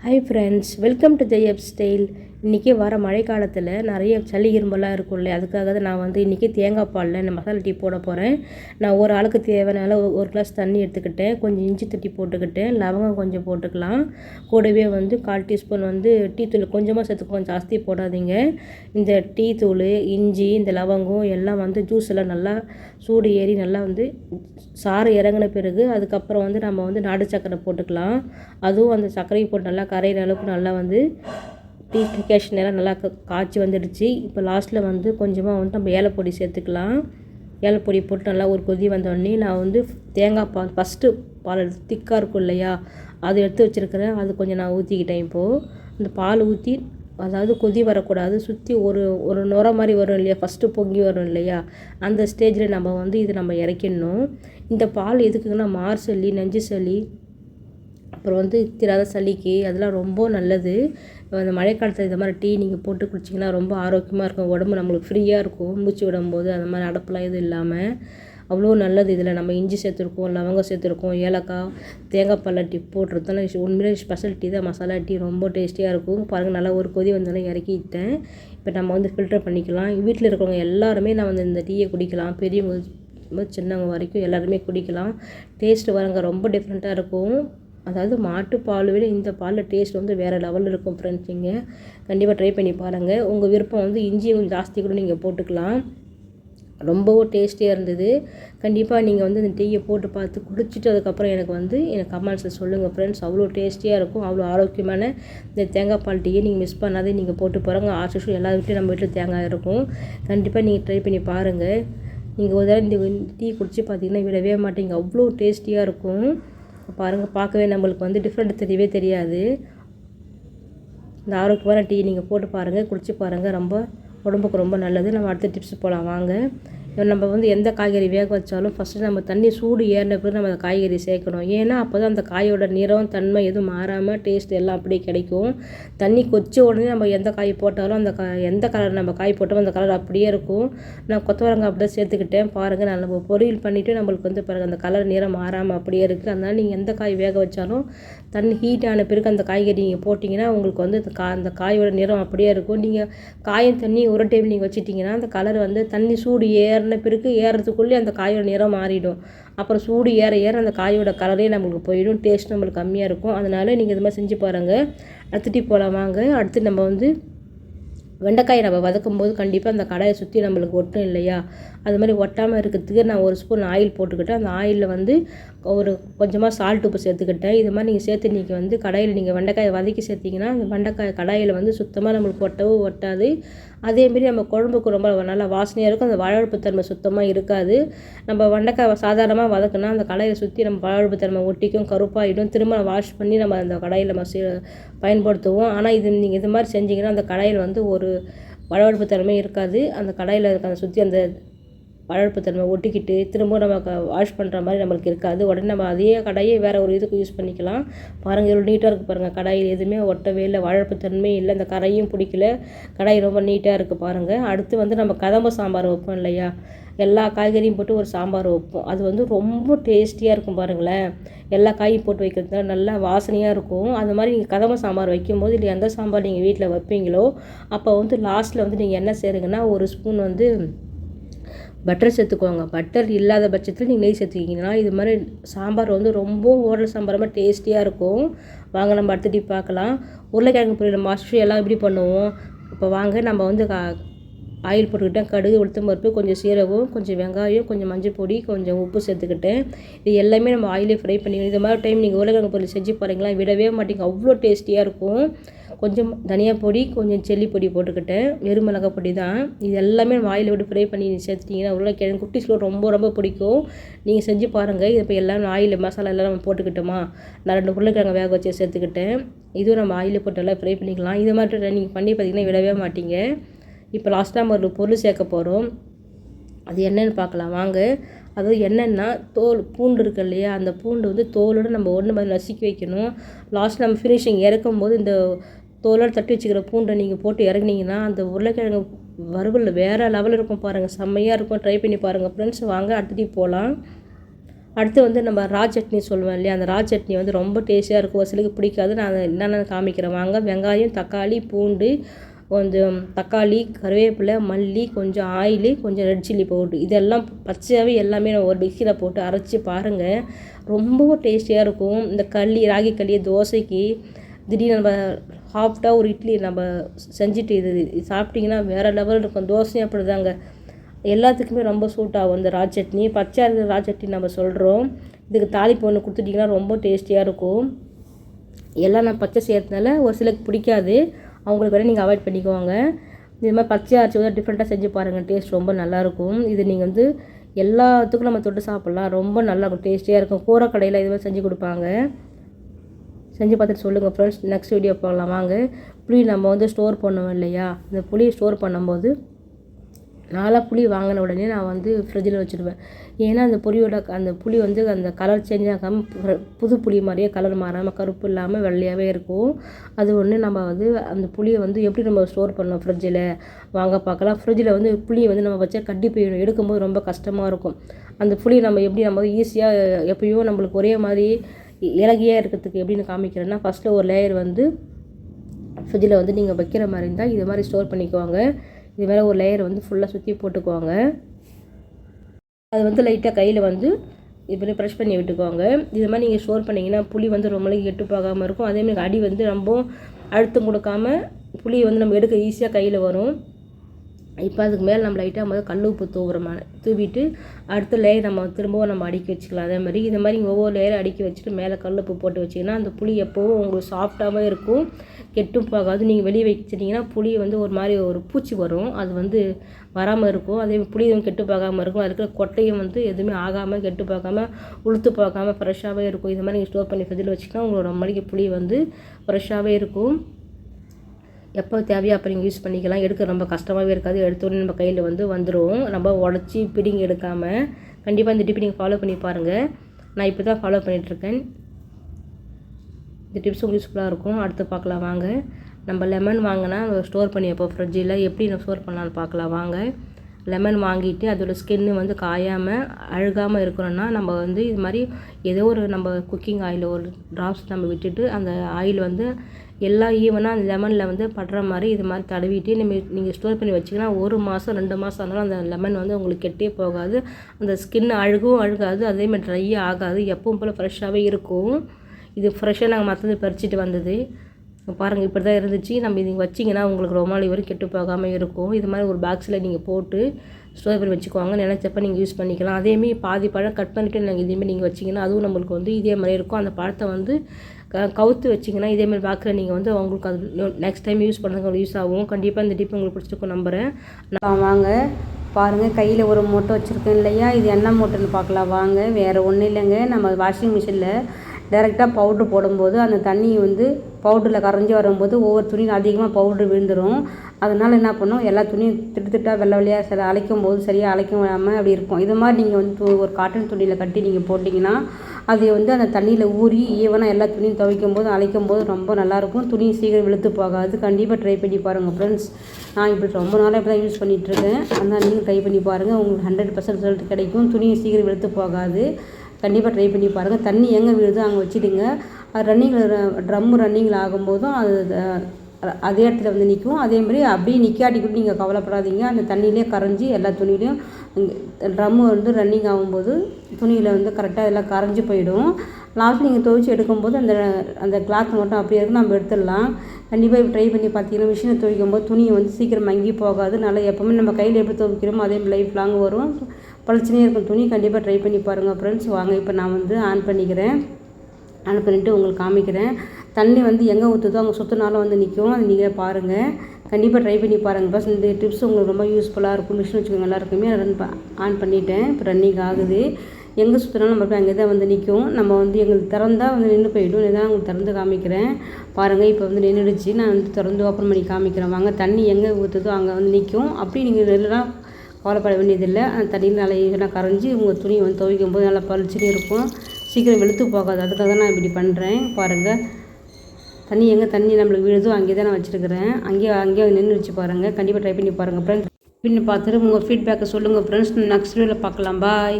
Hi friends welcome to ஜெயப் style இன்றைக்கி வர மழை காலத்தில் நிறைய சளி இரும்பெல்லாம் இருக்கும்ல அதுக்காக தான் நான் வந்து இன்றைக்கி தேங்காய் பாலில் இந்த மசாலா டீ போட போகிறேன். நான் ஒரு ஆளுக்கு தேவையான ஒரு கிளாஸ் தண்ணி எடுத்துக்கிட்டேன். கொஞ்சம் இஞ்சி தட்டி போட்டுக்கிட்டேன் லவங்கம் கொஞ்சம் போட்டுக்கலாம். கூடவே வந்து கால் டீஸ்பூன் வந்து டீ தூள் கொஞ்சமாக கொஞ்சம் ஜாஸ்தி போடாதீங்க. இந்த டீ தூள் இஞ்சி இந்த லவங்கம் எல்லாம் வந்து ஜூஸ் எல்லாம் நல்லா சூடு ஏறி நல்லா வந்து சாறு இறங்கின பிறகு அதுக்கப்புறம் வந்து நம்ம வந்து நாடு சக்கரை போட்டுக்கலாம். அதுவும் அந்த சர்க்கரையை போட்டு நல்லா கரையிற அளவுக்கு நல்லா வந்து டீ எல்லாம் நல்லா காய்ச்சி வந்துடுச்சு. இப்போ லாஸ்ட்டில் வந்து கொஞ்சமாக வந்து நம்ம ஏலப்பொடி சேர்த்துக்கலாம். ஏலப்பொடி போட்டு நல்லா ஒரு கொதி வந்தோடனே நான் வந்து தேங்காய் பால் ஃபஸ்ட்டு பால் எடுத்து திக்காக இருக்கும் இல்லையா அது எடுத்து வச்சுருக்கிறேன். அது கொஞ்சம் நான் ஊற்றிக்கிட்டேன் இப்போது அந்த பால் ஊற்றி அதாவது கொதி வரக்கூடாது. சுற்றி ஒரு ஒரு நுர மாதிரி வரும் இல்லையா ஃபஸ்ட்டு பொங்கி வரும் இல்லையா அந்த ஸ்டேஜில் நம்ம வந்து இது நம்ம இறக்கிடணும். இந்த பால் எதுக்குங்கன்னா மார் சளி நெஞ்சு சளி அப்புறம் வந்து திராத சளிக்கு அதெல்லாம் ரொம்ப நல்லது. அந்த மழைக்காலத்தில் இந்த மாதிரி டீ நீங்கள் போட்டு குடிச்சிங்கன்னா ரொம்ப ஆரோக்கியமாக இருக்கும். உடம்பு நம்மளுக்கு ஃப்ரீயாக இருக்கும். மூச்சு விடும்போது அந்த மாதிரி அடப்பெலாம் எதுவும் இல்லாமல் அவ்வளோ நல்லது இதில். நம்ம இஞ்சி சேர்த்துருக்கோம் லவங்கம் சேர்த்துருக்கோம் ஏலக்காய் தேங்காய் பால் டீ போட்டுறதுனால உண்மையிலே ஸ்பெஷல் டீ தான். மசாலா டீ ரொம்ப டேஸ்டியாக இருக்கும். பாருங்கள் நல்லா ஒரு கொதி வந்தாலும் இறக்கிட்டேன் இப்போ நம்ம வந்து ஃபில்டர் பண்ணிக்கலாம். வீட்டில் இருக்கிறவங்க எல்லாருமே நான் வந்து இந்த டீயை குடிக்கலாம். பெரியவங்க சின்னவங்க வரைக்கும் எல்லாருமே குடிக்கலாம். டேஸ்ட்டு வரங்க ரொம்ப டிஃப்ரெண்ட்டாக இருக்கும். அதாவது மாட்டுப்பாலை விட இந்த பாலில் டேஸ்ட் வந்து வேறு லெவலில் இருக்கும் ஃப்ரெண்ட்ஸ் நீங்கள் கண்டிப்பாக ட்ரை பண்ணி பாருங்கள் உங்கள் விருப்பம் வந்து இஞ்சி கொஞ்சம் ஜாஸ்தி கூட நீங்கள் போட்டுக்கலாம். ரொம்பவும் டேஸ்டியாக இருந்தது. கண்டிப்பாக நீங்கள் வந்து இந்த டீயை போட்டு பார்த்து குடிச்சிட்டு அதுக்கப்புறம் எனக்கு வந்து எனக்கு கமெண்ட்ஸில் சொல்லுங்கள் ஃப்ரெண்ட்ஸ் அவ்வளோ டேஸ்டியாக இருக்கும். அவ்வளோ ஆரோக்கியமான இந்த தேங்காய் பால் டீயை நீங்கள் மிஸ் பண்ணாதே நீங்கள் போட்டு பாருங்கள் ஆசிஷும் எல்லா வீட்லையும் நம்ம வீட்டில் தேங்காய் இருக்கும். கண்டிப்பாக நீங்கள் ட்ரை பண்ணி பாருங்கள் நீங்கள் ஒரு தடவை இந்த டீ குடிச்சு பார்த்தீங்கன்னா விடவே மாட்டீங்க. அவ்வளோ டேஸ்டியாக இருக்கும். பாருங்கள் பார்க்கவே நம்மளுக்கு வந்து டிஃப்ரெண்ட் தெரியவே தெரியாது. இந்த ஆரோக்கியமான டீ நீங்கள் போட்டு பாருங்கள் குடிச்சு பாருங்கள் ரொம்ப உடம்புக்கு ரொம்ப நல்லது. நம்ம அடுத்த டிப்ஸ் போகலாம் வாங்க. நம்ம வந்து எந்த காய்கறி வேக வச்சாலும் ஃபஸ்ட்டு நம்ம தண்ணி சூடு ஏறின பிறகு நம்ம அந்த காய்கறி சேர்க்கணும். ஏன்னா அப்போ தான் அந்த காயோட நிறம் தன்மை எதுவும் மாறாமல் டேஸ்ட் எல்லாம் அப்படியே கிடைக்கும். தண்ணி கொச்ச உடனே நம்ம எந்த காய் போட்டாலும் அந்த கா எந்த கலர் நம்ம காய் போட்டாலும் அந்த கலர் அப்படியே இருக்கும். நான் கொத்தவரங்காய் அப்படியே சேர்த்துக்கிட்டேன். பாருங்கள் நான் நம்ம பொரியல் பண்ணிவிட்டு நம்மளுக்கு வந்து பாருங்கள் அந்த கலர் நிறம் மாறாமல் அப்படியே இருக்குது அதனால் நீங்கள் எந்த காய் வேக வச்சாலும் தண்ணி ஹீட் ஆன பிறகு அந்த காய்கறி நீங்கள் போட்டிங்கன்னா உங்களுக்கு வந்து கா அந்த காயோட நிறம் அப்படியே இருக்கும். நீங்கள் காயும் தண்ணி ஒரு டைம் நீங்கள் வச்சிட்டிங்கன்னா அந்த கலர் வந்து தண்ணி சூடு ஏறின பிறகு ஏறுறதுக்குள்ளே அந்த காயோட நிறம் மாறிடும். அப்புறம் சூடு ஏற ஏற அந்த காயோட கலரே நம்மளுக்கு போயிடும். டேஸ்ட் நம்மளுக்கு கம்மியாக இருக்கும். அதனால நீங்கள் இது மாதிரி செஞ்சு பாருங்கள் அடுத்துட்டு போகலாம் வாங்க. அடுத்து நம்ம வந்து வெண்டைக்காயை நம்ம வதக்கும் போது கண்டிப்பாக அந்த கடாயை சுற்றி நம்மளுக்கு ஒட்டும் இல்லையா? அது மாதிரி ஒட்டாமல் இருக்கிறதுக்கு நான் ஒரு ஸ்பூன் ஆயில் போட்டுக்கிட்டேன். அந்த ஆயிலில் வந்து ஒரு கொஞ்சமாக சால்ட் உப்பு சேர்த்துக்கிட்டேன். இது மாதிரி நீங்கள் சேர்த்து நீங்கள் வந்து கடாயில் நீங்கள் வெண்டைக்காயை வதக்கி சேர்த்திங்கன்னா அந்த வெண்டைக்காய் கடாயில் வந்து சுத்தமாக நம்மளுக்கு ஒட்டவும் ஒட்டாது. அதேமாரி நம்ம குழம்புக்கு ரொம்ப நல்லா வாசனையாக இருக்கும். அந்த வளர்ப்பு தன்மை சுத்தமாக இருக்காது. நம்ம வெண்டைக்காய் சாதாரணமாக வதக்குனா அந்த கடையில் சுற்றி நம்ம வளர்ப்பு தன்மை ஒட்டிக்கும் கருப்பாகிடும் திரும்ப வாஷ் பண்ணி நம்ம அந்த கடாயில் நம்ம பயன்படுத்துவோம். ஆனால் இது நீங்கள் இது மாதிரி செஞ்சீங்கன்னா அந்த கடாயில் வந்து ஒரு வளவழப்பு தன்மை இருக்காது. அந்த கடாயில் இருக்க அந்த சுற்றி அந்த வளர்ப்பு தன்மை ஒட்டிக்கிட்டு திரும்ப நம்ம வாஷ் பண்ணுற மாதிரி நம்மளுக்கு இருக்காது. உடனே நம்ம அதே கடாயே வேறு ஒரு இதுக்கு யூஸ் பண்ணிக்கலாம். பாருங்கள் எவ்வளோ நீட்டாக இருக்குது பாருங்கள் கடாயில் எதுவுமே ஒட்டவே இல்லை வளர்ப்பு தன்மை இல்லை. அந்த கரையும் பிடிக்கல. கடாய் ரொம்ப நீட்டாக இருக்குது பாருங்கள் அடுத்து வந்து நம்ம கதம்ப சாம்பார் வைப்போம் இல்லையா? எல்லா காய்கறியும் போட்டு ஒரு சாம்பார் வைப்போம். அது வந்து ரொம்ப டேஸ்டியாக இருக்கும் பாருங்களேன். எல்லா காயும் போட்டு வைக்கிறதுனால நல்லா வாசனையாக இருக்கும். அது மாதிரி நீங்கள் கதம்ப சாம்பார் வைக்கும்போது இல்லை எந்த சாம்பார் நீங்கள் வீட்டில் வைப்பீங்களோ அப்போ வந்து லாஸ்ட்டில் வந்து நீங்கள் என்ன சேருங்கன்னா ஒரு ஸ்பூன் வந்து பட்டர் சேர்த்துக்கோங்க. பட்டர் இல்லாத பட்சத்தில் நீங்கள் நெய் சேர்த்துக்கிங்கன்னா இது மாதிரி சாம்பார் வந்து ரொம்ப ஓரல் சாம்பார் மாதிரி டேஸ்டியாக இருக்கும். வாங்க நம்ம அடுத்த டிப் பார்க்கலாம். உருளைக்கிழங்கு பொரியல் மாஸ்டர் எல்லாம் எப்படி பண்ணுவோம்? இப்போ வாங்க நம்ம வந்து கா ஆயில் போட்டுக்கிட்டேன். கடுகு உளுத்தம் பருப்பு கொஞ்சம் சீரகம் கொஞ்சம் வெங்காயம் கொஞ்சம் மஞ்சள் பொடி கொஞ்சம் உப்பு சேர்த்துக்கிட்டேன். இது எல்லாமே நம்ம ஆயிலே ஃப்ரை பண்ணிக்கணும். இது மாதிரி டைம் நீங்கள் உருளைக்கிழங்கு பொருள் செஞ்சு பாருங்களா விடவே மாட்டீங்க. அவ்வளோ டேஸ்டியாக இருக்கும். கொஞ்சம் தனியா பொடி கொஞ்சம் செல்லி பொடி போட்டுக்கிட்டேன். வெறும் மிளகாய் பொடி தான். இது எல்லாமே நம்ம ஆயில் விட்டு ஃப்ரை பண்ணி சேர்த்துட்டிங்கன்னா உருளைக்கிழங்கு குட்டிஸ்லாம் ரொம்ப ரொம்ப பிடிக்கும். நீங்கள் செஞ்சு பாருங்கள் இது இப்போ எல்லாம் ஆயில் மசாலா எல்லாம் நம்ம போட்டுக்கிட்டோமா? நான் ரெண்டு உருளைக்கிழங்கு வேக வச்சு சேர்த்துக்கிட்டேன். இதுவும் நம்ம ஆயில் போட்டு எல்லாம் ஃப்ரை பண்ணிக்கலாம். இது மாதிரி நீங்கள் பண்ணி பார்த்தீங்கன்னா விடவே மாட்டீங்க. இப்போ லாஸ்ட்டாக நம்ம ஒரு பொருள் சேர்க்க போகிறோம் அது என்னென்னு பார்க்கலாம். வாங்க. அதாவது என்னென்னா தோல் பூண்டு இருக்கு இல்லையா? அந்த பூண்டு வந்து தோலோடு நம்ம ஒன்று மாதிரி நசுக்கி வைக்கணும். லாஸ்ட் நம்ம ஃபினிஷிங் இறக்கும் போது இந்த தோலோடு தட்டி வச்சுக்கிற பூண்டை நீங்கள் போட்டு இறங்குனீங்கன்னா அந்த உருளைக்கிழங்கு வறுவல் வேறு லெவலில் இருக்கும் பாருங்கள் செம்மையாக இருக்கும். ட்ரை பண்ணி பாருங்கள் ஃப்ரெண்ட்ஸ் வாங்க அடுத்தடி போகலாம் அடுத்து வந்து நம்ம ரா சட்னி சொல்லுவேன் இல்லையா? அந்த ரா சட்னி வந்து ரொம்ப டேஸ்டியாக இருக்கும். ஒரு சிலருக்கு பிடிக்காது. நான் என்னென்ன காமிக்கிறேன். வாங்க. வெங்காயம் தக்காளி பூண்டு கொஞ்சம் தக்காளி கருவேப்பிலை மல்லி கொஞ்சம் ஆயிலு கொஞ்சம் ரெட் சில்லி பவுட்ரு இதெல்லாம் பச்சையாகவே எல்லாமே நம்ம ஒரு மிக்சியில் போட்டு அரைச்சி பாருங்கள் ரொம்பவும் டேஸ்டியாக இருக்கும். இந்த களி ராகி களி தோசைக்கு திடீர்னு நம்ம சாஃப்டாக ஒரு இட்லி நம்ம செஞ்சுட்டு இது சாப்பிட்டிங்கன்னா வேறு லெவல் இருக்கும். தோசையும் அப்படி தாங்க எல்லாத்துக்குமே ரொம்ப சூட் ஆகும் இந்த ரா சட்னி. பச்சை இருக்கிற ரா சட்னி நம்ம சொல்கிறோம் இதுக்கு தாளிப்பு ஒன்று கொடுத்துட்டிங்கன்னா ரொம்ப டேஸ்டியாக இருக்கும். எல்லாம் நான் பச்சை செய்கிறதுனால ஒரு சிலருக்கு பிடிக்காது. அவங்களுக்கு வேணால் நீங்கள் அவாய்ட் பண்ணிக்கோங்க. இது மாதிரி பச்சை அரைச்சி வந்து டிஃப்ரெண்ட்டாக செஞ்சு பாருங்கள் டேஸ்ட் ரொம்ப நல்லாயிருக்கும். இது நீங்கள் வந்து எல்லாத்துக்கும் நம்ம தொட்டு சாப்பிட்லாம். ரொம்ப நல்லாயிருக்கும். டேஸ்டியாக இருக்கும். கூரை கடையில் இது மாதிரி செஞ்சு கொடுப்பாங்க. செஞ்சு பார்த்துட்டு சொல்லுங்கள் ஃப்ரெண்ட்ஸ் நெக்ஸ்ட் வீடியோ போகலாம். வாங்க. புளி நம்ம வந்து ஸ்டோர் பண்ணுவோம் இல்லையா? இந்த புளியை ஸ்டோர் பண்ணும்போது நாலாக புளி வாங்கின உடனே நான் வந்து ஃப்ரிட்ஜில் வச்சுடுவேன் ஏன்னா அந்த புளியோட அந்த புளி வந்து அந்த கலர் சேஞ்ச் ஆகாமல் புது புளி மாதிரியே கலர் மாறாமல் கருப்பு இல்லாமல் வெள்ளையாகவே இருக்கும். அது ஒன்று நம்ம வந்து அந்த புளியை வந்து எப்படி நம்ம ஸ்டோர் பண்ணோம் ஃப்ரிட்ஜில் வாங்க பார்க்கலாம். ஃப்ரிட்ஜில் வந்து புளியை வந்து நம்ம வச்சா கட்டி போயிடும். எடுக்கும்போது ரொம்ப கஷ்டமாக இருக்கும். அந்த புளியை நம்ம எப்படி நம்ம ஈஸியாக எப்பயும் நம்மளுக்கு ஒரே மாதிரி இலகியாக இருக்கிறதுக்கு எப்படின்னு காமிக்கிறேன்னா ஃபஸ்ட்டு ஒரு லேயர் வந்து ஃப்ரிட்ஜில் வந்து நீங்கள் வைக்கிற மாதிரி இருந்தால் இது மாதிரி ஸ்டோர் பண்ணிக்குவாங்க இது மேலே ஒரு லேயர் வந்து ஃபுல்லாக சுற்றி போட்டுக்குவாங்க. அது வந்து லைட்டாக கையில் வந்து இப்படி ப்ரெஷ் பண்ணி விட்டுக்குவாங்க. இது மாதிரி நீங்கள் ஸ்டோர் பண்ணிங்கன்னா புளி வந்து ரொம்ப கெட்டு போகாமல் இருக்கும். அதேமாதிரி அடி வந்து ரொம்ப அழுத்தம் கொடுக்காம புளி வந்து நம்ம எடுக்க ஈஸியாக கையில் வரும். இப்போ அதுக்கு மேலே நம்ம லைட்டாக முதல்ல கல் உப்பு தூவுறமான தூவிட்டு அடுத்த லேயர் நம்ம திரும்பவும் நம்ம அடுக்கி வச்சுக்கலாம். அதே மாதிரி இது மாதிரி ஒவ்வொரு லேயர் அடுக்கி வச்சுட்டு மேலே கல் உப்பு போட்டு வச்சிங்கன்னா அந்த புளி எப்போவும் உங்களுக்கு சாஃப்டாகவே இருக்கும். கெட்டும் போகாது. நீங்கள் வெளியே வச்சிட்டிங்கன்னா புளி வந்து ஒரு மாதிரி ஒரு பூச்சி வரும். அது வந்து வராமல் இருக்கும். அதே புளி கெட்டு போகாமல் இருக்கும். அதுக்கு கொட்டையும் வந்து எதுவுமே ஆகாமல் கெட்டு போகாமல் உளுத்து போகாமல் ஃப்ரெஷ்ஷாகவே இருக்கும். இது மாதிரி நீங்கள் ஸ்டோர் பண்ணி ஃப்ரிட்ஜில் வச்சுக்கினா உங்களோட ரொம்ப புளி வந்து ஃப்ரெஷ்ஷாகவே இருக்கும். எப்போ தேவையோ அப்போ நீங்கள் யூஸ் பண்ணிக்கலாம். எடுக்க ரொம்ப கஷ்டமாகவே இருக்காது. எடுத்தோடனே நம்ம கையில் வந்து வந்துடும் ரொம்ப உடச்சி பிடிங்கி எடுக்காமல் கண்டிப்பாக இந்த டிப்பை நீங்கள் ஃபாலோ பண்ணி பாருங்கள் நான் இப்போ தான் ஃபாலோ பண்ணிகிட்ருக்கேன் இந்த டிப்ஸ் உங்களுக்கு யூஸ்ஃபுல்லாக இருக்கும். அடுத்து பார்க்கலாம் வாங்க. நம்ம லெமன் வாங்கினா ஸ்டோர் பண்ணி வைப்போம் ஃப்ரிட்ஜில் எப்படி நம்ம ஸ்டோர் பண்ணலான்னு பார்க்கலாம் வாங்க. லெமன் வாங்கிட்டு அதோடய ஸ்கின்னு வந்து காயாமல் அழுகாமல் இருக்கிறோன்னா நம்ம வந்து இது மாதிரி ஏதோ ஒரு நம்ம குக்கிங் ஆயில் ஒரு ட்ராப்ஸ் நம்ம விட்டுட்டு அந்த ஆயில் வந்து எல்லா ஈவனாக அந்த லெமனில் வந்து படுற மாதிரி இது மாதிரி தடவிட்டு நம்ம நீங்கள் ஸ்டோர் பண்ணி வச்சிங்கன்னா ஒரு மாதம் ரெண்டு மாதம் ஆனாலும் அந்த லெமன் வந்து உங்களுக்கு கெட்டே போகாது. அந்த ஸ்கின் அழுகும் அழுகாது அதேமாதிரி ட்ரையே ஆகாது எப்பவும் போல் ஃப்ரெஷ்ஷாகவே இருக்கும். இது ஃப்ரெஷ்ஷாக நாங்கள் மற்றது பறிச்சிட்டு வந்தது. பாருங்கள் இப்படி தான் இருந்துச்சு. நம்ம இது வச்சிங்கன்னா உங்களுக்கு ரொம்ப நாள் வரைக்கும் கெட்டு போகாமல் இருக்கும். இது மாதிரி ஒரு பாக்ஸில் நீங்கள் போட்டு ஸ்டோர் பண்ணி வச்சுக்குவாங்க நினச்சப்ப நீங்கள் யூஸ் பண்ணிக்கலாம். அதேமாரி பாதி பழம் கட் பண்ணிவிட்டு நாங்கள் இதேமாரி நீங்கள் வச்சிங்கன்னா அதுவும் நம்மளுக்கு வந்து இதே மாதிரி இருக்கும். அந்த பழத்தை வந்து க கவுத்து வச்சிங்கன்னா இதேமாதிரி பாக்ஸில் நீங்கள் வந்து அவங்களுக்கு அது நெக்ஸ்ட் டைம் யூஸ் பண்ணுறதுக்கு யூஸ் ஆகும். கண்டிப்பாக இந்த டிப் உங்களுக்கு பிடிச்சிருக்கும் நம்புகிறேன் நான் வாங்க. பாருங்கள் கையில் ஒரு மூட்டை வச்சுருக்கேன் இல்லையா? இது என்ன மூட்டைன்னு பார்க்கலாம். வாங்க வேறு ஒன்றும் இல்லைங்க. நம்ம வாஷிங் மிஷினில் டைரெக்டாக பவுட்ரு போடும்போது அந்த தண்ணி வந்து பவுடரில் கரைஞ்சி வரும்போது ஒவ்வொரு துணியும் அதிகமாக பவுட்ரு விழுந்துடும் அதனால் என்ன பண்ணும்? எல்லா துணியும் திட்டு திட்டாக வெள்ளை வெள்ளையாக சில அழைக்கும் போது சரியாக அழைக்க விடாமல் அப்படி இருக்கும். இது மாதிரி நீங்கள் வந்து ஒரு காட்டன் துணியில் கட்டி நீங்கள் போட்டிங்கன்னா அது வந்து அந்த தண்ணியில் ஊறி ஈவனாக எல்லா துணியும் துவைக்கும் போது அழைக்கும் போது ரொம்ப நல்லாயிருக்கும் துணி சீக்கிரம் வெளுத்து போகாது. கண்டிப்பாக ட்ரை பண்ணி பாருங்கள் ஃப்ரெண்ட்ஸ் நான் இப்படி ரொம்ப நாளாக இப்படி தான் யூஸ் பண்ணிகிட்ருக்கேன் அதனால் நீங்கள் ட்ரை பண்ணி பாருங்கள் உங்களுக்கு ஹண்ட்ரட் பர்சன்ட் ரிசல்ட் கிடைக்கும். துணி சீக்கிரம் வெளுத்து போகாது. கண்டிப்பாக ட்ரை பண்ணி பாருங்கள் தண்ணி எங்கே விழுதோ அங்கே வச்சுடுங்க. அது ரன்னிங்கில் ட்ரம்மு ரன்னிங்கில் ஆகும்போதும் அது அதே இடத்துல வந்து நிற்கும் அதே மாதிரி அப்படியே நிற்காட்டி கூட நீங்கள் கவலைப்படாதீங்க. அந்த தண்ணியிலே கரைஞ்சி எல்லா துணியிலையும் ட்ரம்மு வந்து ரன்னிங் ஆகும்போது துணியில் வந்து கரெக்டாக எல்லாம் கரைஞ்சி போயிடும். லாஸ்ட் நீங்கள் துவைச்சி எடுக்கும்போது அந்த அந்த கிளாத் மட்டும் அப்படியே இருக்கும். நம்ம எடுத்துடலாம். கண்டிப்பாக ட்ரை பண்ணி பார்த்தீங்கன்னா மிஷினை துவைக்கும் போது துணியை வந்து சீக்கிரம் மங்கி போகாது. நல்லா எப்போவுமே நம்ம கையில் எப்படி துவைக்கிறோமோ அதே மாதிரி லைஃப் லாங் வரும். பளிச்சுனே இருக்கும் துணி கண்டிப்பாக ட்ரை பண்ணி பாருங்கள் ஃப்ரெண்ட்ஸ் வாங்க இப்போ நான் வந்து ஆன் பண்ணிக்கிறேன். ஆன் பண்ணிவிட்டு உங்களுக்கு காமிக்கிறேன். தண்ணி வந்து எங்கே ஊற்றுதோ அங்கே சுற்றினாலும் வந்து நிற்கும் அது நீங்கள் பாருங்கள் கண்டிப்பாக ட்ரை பண்ணி பாருங்கள் பஸ் இந்த டிப்ஸ் உங்களுக்கு ரொம்ப யூஸ்ஃபுல்லாக இருக்கும். மிஷின் வச்சுக்கோங்க எல்லாருக்குமே. ரன் ஆன் பண்ணிட்டேன். இப்போ ரன்னிங் ஆகுது. எங்கே சுற்றினாலும் நம்ம அங்கே தான் வந்து நிற்கும் நம்ம வந்து எங்களுக்கு திறந்தால் வந்து நின்று போயிடும். இதான் உங்களுக்கு திறந்து காமிக்கிறேன். பாருங்கள் இப்போ வந்து நின்றுடுச்சு நான் வந்து திறந்து ஓப்பன் பண்ணி காமிக்கிறேன். வாங்க தண்ணி எங்கே ஊற்றுதோ அங்கே வந்து நிற்கும் அப்படி நீங்கள் நெல்லாம் கவலைப்பட வேண்டியதில்லை. அந்த தண்ணியில் நல்லா ஈஸியாக கரைஞ்சி உங்கள் துணியை வந்து துவைக்கும் போது நல்லா பளிச்சுன்னு இருக்கும். சீக்கிரம் வெளுத்து போகாது. அதுக்காக தான் நான் இப்படி பண்ணுறேன் பாருங்கள் தண்ணி எங்கே தண்ணி நம்மளுக்கு விழுதோ அங்கே தான் நான் வச்சுருக்கிறேன். அங்கேயே அங்கேயே நின்று வச்சு பாருங்கள் கண்டிப்பாக ட்ரை பண்ணி பாருங்கள் ஃப்ரெண்ட்ஸ் பின்னு பார்த்துட்டு உங்கள் ஃபீட்பேக்கை சொல்லுங்கள் ஃப்ரெண்ட்ஸ் நெக்ஸ்ட் வீடியோவில் பார்க்கலாம். பாய்